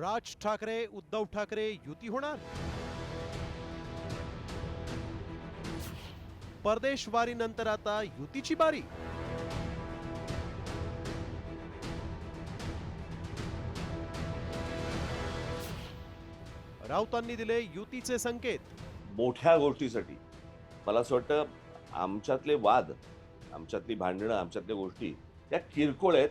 राज ठाकरे उद्धव ठाकरे युती होणार? परदेशवारीनंतर आता युतीची बारी. राऊतांनी दिले युतीचे संकेत. मोठ्या गोष्टीसाठी. मला असं वाटतं आमच्यातले वाद आमच्यातली भांडणं आमच्यातल्या गोष्टी त्या किरकोळ आहेत.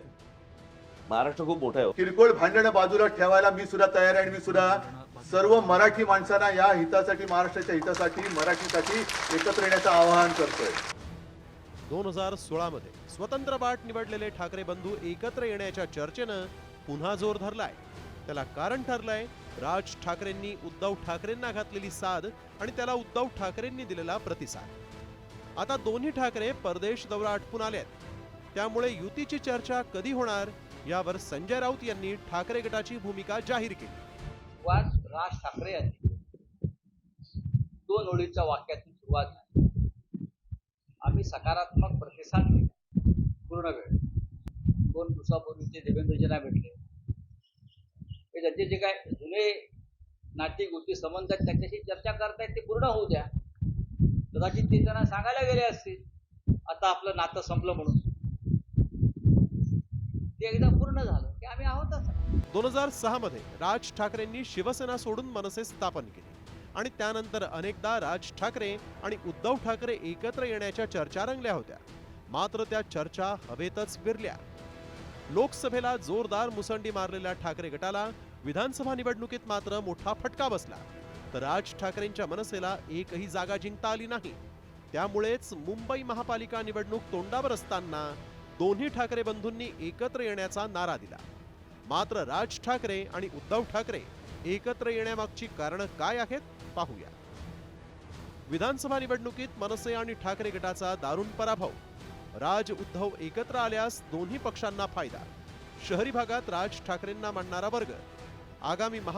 महाराष्ट्र खूप मोठा आहे किरकोळ भांडणं बाजूला ठेवायला मी सुद्धा तयार आहे आणि मी सुद्धा सर्व मराठी माणसांना या हितासाठी महाराष्ट्राच्या हितासाठी मराठीसाठी एकत्र येण्याचं आवाहन करतोय. दोन हजार सोळा मध्ये स्वतंत्र बाट निवडलेले ठाकरे बंधू एकत्र येण्याच्या चर्चेनं पुन्हा जोर धरलाय. त्याला कारण ठरलंय राज ठाकरेंनी उद्धव ठाकरेंना घातलेली साध आणि त्याला उद्धव ठाकरेंनी दिलेला प्रतिसाद. आता दोन्ही ठाकरे परदेश दौरा आटपून आलेत. त्यामुळे युतीची चर्चा कधी होणार यावर संजय राऊत यांनी ठाकरे गटाची भूमिका जाहीर केली. सुरुवात राज ठाकरे यांनी दोन ओळीच्या वाक्यातून सुरुवात झाली. आम्ही सकारात्मक प्रतिसाद दिला. पूर्ण वेळ. दोन दिवसापूर्वी ते देवेंद्रजींना भेटले. हे त्यांचे जे काय जुने नाते गोष्टी संबंध आहेत त्याच्याशी चर्चा करतायत ते पूर्ण होऊ द्या. कदाचित ते त्यांना सांगायला गेले असतील. आता आपलं नातं संपलं म्हणून. ते एकदा पूर्ण झालं की आम्ही आहोतच. दोन हजार सहा मध्ये राज ठाकरेंनी शिवसेना सोडून मनसे स्थापन केली. आणि त्यानंतर अनेकदा राज ठाकरे आणि उद्धव ठाकरे एकत्र येण्याच्या चर्चा रंगल्या होत्या. मात्र त्या चर्चा हवेतच विरल्या. लोकसभेला जोरदार मुसंडी मारलेल्या ठाकरे गटाला विधानसभा निवडणुकीत मात्र मोठा फटका बसला. तर राज ठाकरेंच्या मनसेला एकही जागा जिंकता आली नाही. त्यामुळेच मुंबई महापालिका निवडणूक तोंडावर असताना दोन्ही ठाकरे बंधूंनी एकत्र येण्याचा नारा दिला. मात्र राज ठाकरे आणि उद्धव ठाकरे एकत्र येण्यामागची कारणं काय आहेत पाहूया. विधानसभा निवडणुकीत मनसे आणि ठाकरे गटाचा दारुण पराभव. राज उद्धव एकत्र आल्यास दोन्ही पक्षांना फायदा. शहरी भागात राज ठाकरेंना मांडणारा वर्ग. आगामी महा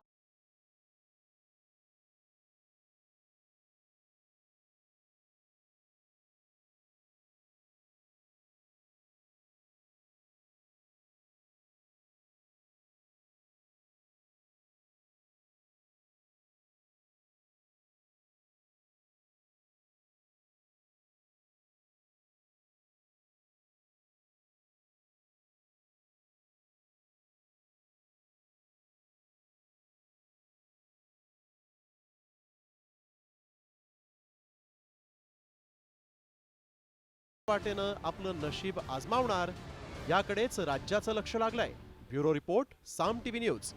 वाटेनं आपलं नशीब आजमावणार याकडेच राज्याचं लक्ष लागलंय. Bureau report Saam TV news.